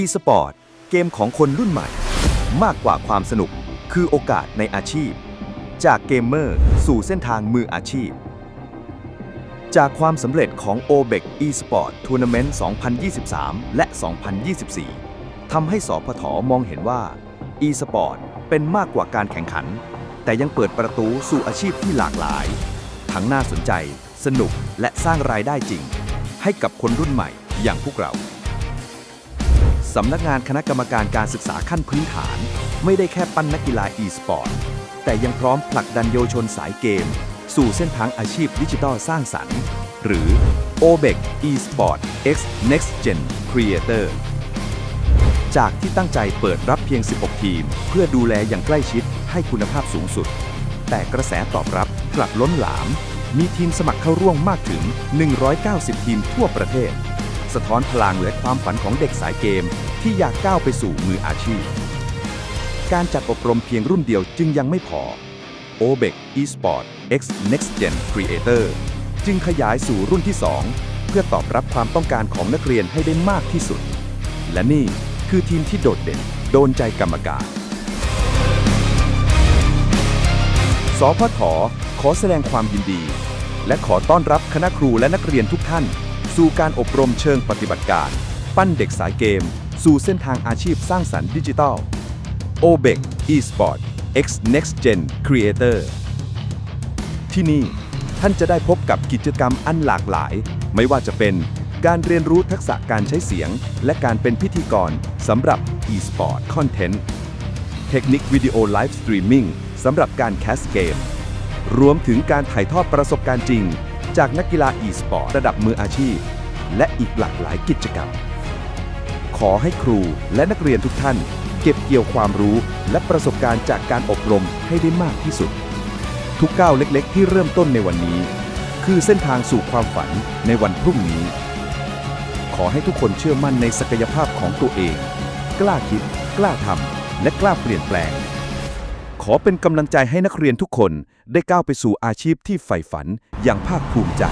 e-sport เกมของคนรุ่นใหม่ มากกว่าความสนุกคือโอกาสในอาชีพ จากเกมเมอร์สู่เส้นทางมืออาชีพ จากความสำเร็จของ OBEC eSport Tournament 2023 และ 2024 ทำให้สพทมองเห็นว่า e-sport เป็นมากกว่าการแข่งขัน แต่ยังเปิดประตูสู่อาชีพที่หลากหลาย ทั้งน่าสนใจ สนุกและสร้างรายได้จริง ให้กับคนรุ่นใหม่อย่างพวกเรา สำนักงานคณะกรรมการการศึกษาขั้นพื้นฐาน ไม่ได้แค่ปั้นนักกีฬา e-sport แต่ยังพร้อมผลักดันเยาวชนสายเกม สู่เส้นทางอาชีพดิจิทัลสร้างสรรค์ หรือ OBEC eSport X Next Gen Creator จากที่ตั้งใจเปิดรับเพียง 16 ทีม เพื่อดูแลอย่างใกล้ชิดให้คุณภาพสูงสุด แต่กระแสตอบรับกลับล้นหลาม มีทีมสมัครเข้าร่วมมากถึง 190 ทีมทั่วประเทศ สะท้อนพลังและความฝันของเด็กสายเกม ที่อยากก้าวไปสู่มืออาชีพ การจัดอบรมเพียงรุ่นเดียวจึงยังไม่พอ OBEC eSport X Next Gen Creator จึงขยายสู่รุ่นที่ 2 เพื่อตอบรับความต้องการของนักเรียนให้ได้มากที่สุด และนี่คือทีมที่โดดเด่น โดนใจกรรมการ สพทขอแสดงความยินดี และขอต้อนรับคณะครูและนักเรียนทุกท่าน สู่การอบรมเชิงปฏิบัติการ ปั้นเด็กสายเกม สู่เส้นทางอาชีพสร้างสรรค์ดิจิทัล OBEC eSport X Next Gen Creator ที่นี่ท่านจะได้พบกับกิจกรรมอันหลากหลาย ไม่ว่าจะเป็นการเรียนรู้ทักษะการใช้เสียง และการเป็นพิธีกรสำหรับ eSport Content เทคนิควิดีโอไลฟ์สตรีมมิ่งสำหรับการแคสเกม รวมถึงการถ่ายทอดประสบการณ์จริง จากนักกีฬา e-sport ระดับมืออาชีพ และอีกหลากหลายกิจกรรม ขอให้ครูและนักเรียนทุกท่าน เก็บเกี่ยวความรู้และประสบการณ์จากการอบรมให้ได้มากที่สุด ทุกก้าวเล็กๆ ที่เริ่มต้นในวันนี้ คือเส้นทางสู่ความฝันในวันพรุ่งนี้ ขอให้ทุกคนเชื่อมั่นในศักยภาพของตัวเอง กล้าคิด กล้าทำและกล้าเปลี่ยนแปลง ขอเป็นกำลังใจให้นักเรียนทุกคนได้ก้าวไปสู่อาชีพที่ใฝ่ฝันอย่างภาคภูมิใจ